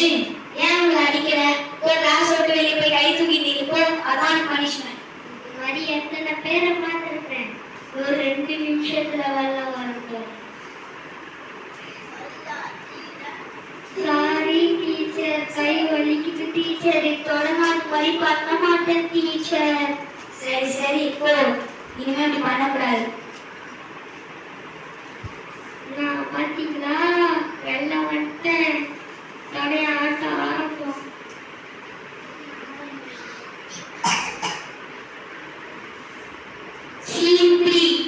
முஸ்லீம் ஏன் உங்களை அடிக்கிற? போ கிளாஸ் விட்டு வெளியே போய் கை தூக்கி போ அதான் பனிஷ்மெண்ட் மாதிரி எத்தனை பேரை பார்த்துருக்கேன் ஒரு ரெண்டு நிமிஷத்துல வரலாம் வரட்டும் சாரி டீச்சர் கை வலிக்குது டீச்சர் தொடமா நான் பார்க்க மாட்டேன் டீச்சர் சரி சரி இப்போ இனிமே இப்படி பண்ணக்கூடாது.